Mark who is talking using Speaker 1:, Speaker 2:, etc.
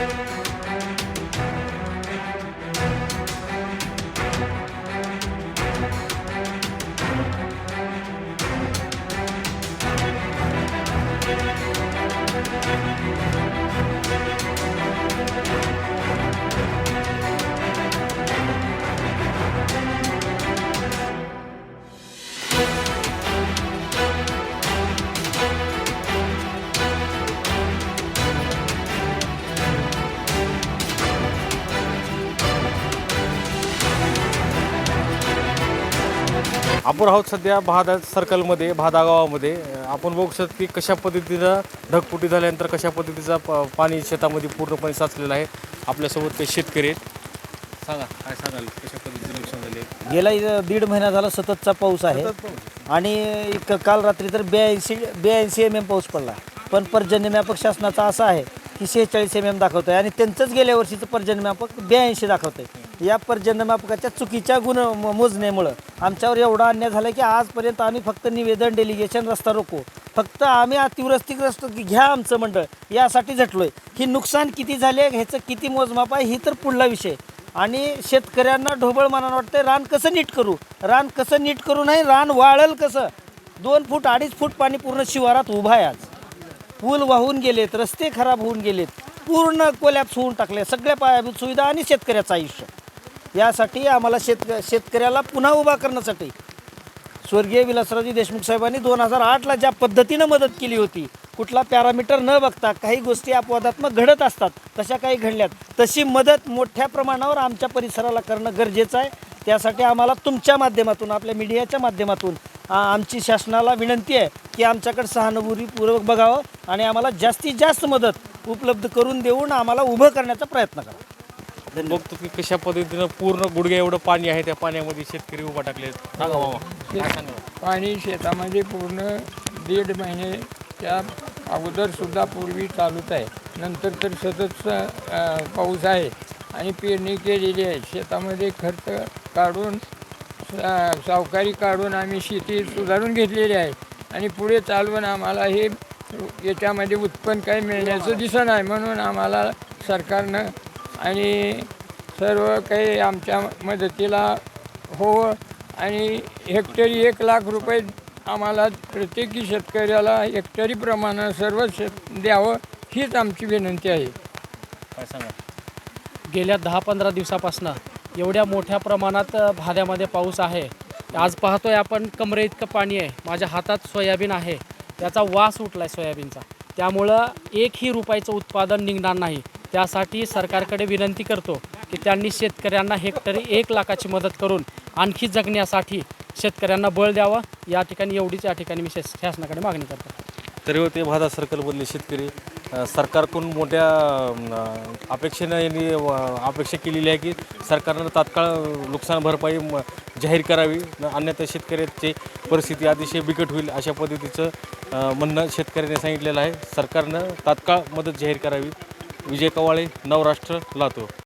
Speaker 1: Thank you. आपण आहोत सध्या भादा सर्कलमध्ये भादा गावामध्ये. आपण बघू शकतो की कशा पद्धतीनं ढगफुटी झाल्यानंतर कशा पद्धतीचा प- पाणी शेतामध्ये पूर्णपणे साचलेलं आहे. आपल्यासोबत काही शेतकरी आहेत. सांगा काय सांगाल? कशा पद्धतीने नुकसान झाले
Speaker 2: गेला दीड महिना झाला सततचा पाऊस आहे. आणि एक काल रात्री तर ब्याऐंशी ब्याऐंशी एम एम पाऊस पडला. पण पर्जन्यमापक शासनाचा असा आहे की शेहेचाळीस एम एम दाखवत आहे आणि त्यांचंच गेल्या वर्षीचं पर्जन्यमापक ब्याऐंशी दाखवत आहे या पर्जन्यमापकाच्या चुकीच्या गुण मोजण्यामुळं. आमच्यावर एवढा अन्याय झाला की आजपर्यंत आम्ही फक्त निवेदन डेलिगेशन रस्ता रोको फक्त आम्ही अतिवृष्टीग्रस्त घ्या आमचं मंडळ यासाठी झटलो आहे ही नुकसान किती झाले ह्याचं किती मोजमाप आहे ही तर पुढला विषय. आणि शेतकऱ्यांना ढोबळ मनानं वाटतं रान कसं नीट करू? रान कसं नीट करू नाही रान वाळल कसं? दोन फूट अडीच फूट पाणी पूर्ण शिवारात उभा आहे आज. पूल वाहून गेलेत रस्ते खराब होऊन गेलेत. पूर्ण कोल्याप्स होऊन टाकले सगळ्या पायाभूत सुविधा आणि शेतकऱ्याचं आयुष्य. यासाठी आम्हाला शेतक शेतकऱ्याला पुन्हा उभा करण्यासाठी स्वर्गीय विलासरावजी देशमुख साहेबांनी दोन हजार आठला ज्या पद्धतीनं मदत केली होती कुठला पॅरामीटर न बघता काही गोष्टी अपवादात्मक घडत असतात तशा काही घडल्यात. तशी मदत मोठ्या प्रमाणावर आमच्या परिसराला करणं गरजेचं आहे. त्यासाठी आम्हाला तुमच्या माध्यमातून आपल्या मीडियाच्या माध्यमातून आमची शासनाला विनंती आहे की आमच्याकडे सहानुभूतीपूर्वक बघावं आणि आम्हाला जास्तीत जास्त मदत उपलब्ध करून देऊन आम्हाला उभं करण्याचा प्रयत्न करा.
Speaker 1: बघतो की कशा पद्धतीनं पूर्ण गुडघ्या एवढं पाणी आहे त्या पाण्यामध्ये शेतकरी उभा टाकले सांगा मामा काय सांगा?
Speaker 3: पाणी शेतामध्ये पूर्ण दीड महिने त्या अगोदरसुद्धा पूर्वी चालूच आहे. नंतर तर सतत अ, पाऊस आहे आणि पेरणी केलेली आहे. शेतामध्ये खर्च काढून सा- सावकारी काढून आम्ही शेती सुधारून घेतलेली आहे. आणि पुढे चालवून आम्हाला हे याच्यामध्ये उत्पन्न काही मिळण्याचं दिसत आहे म्हणून आम्हाला सरकारनं आणि सर्व काही आमच्या मदतीला हो आणि हेक्टरी एक लाख रुपये आम्हाला प्रत्येकी शेतकऱ्याला हेक्टरीप्रमाणे सर्व शेत द्यावं हीच आमची विनंती आहे.
Speaker 1: काय सांगा?
Speaker 4: गेल्या दहा पंधरा दिवसापासून एवढ्या मोठ्या प्रमाणात भाद्यामध्ये पाऊस आहे. आज पाहतोय आपण कमरे इतकं पाणी आहे. माझ्या हातात सोयाबीन आहे. त्याचा वास उठला आहे सोयाबीनचा. त्यामुळं एकही रुपयाचं उत्पादन निघणार नाही. त्यासाठी सरकारकडे विनंती करतो की त्यांनी शेतकऱ्यांना हेक्टरी एक लाखाची मदत करून आणखी जगण्यासाठी शेतकऱ्यांना बळ द्यावं. या ठिकाणी एवढीच या ठिकाणी मी शासनाकडे मागणी करतो
Speaker 1: तरी होते भादा सर्कलमधले शेतकरी सरकारकडून मोठ्या अपेक्षेनं यांनी अपेक्षा केलेली आहे की सरकारनं तात्काळ नुकसान भरपाई म- जाहीर करावी. अन्यथा शेतकऱ्याची परिस्थिती अतिशय बिकट होईल अशा पद्धतीचं म्हणणं शेतकऱ्याने सांगितलेलं आहे. सरकारनं तात्काळ मदत जाहीर करावी. विजय कवाळे नवराष्ट्र लातूर.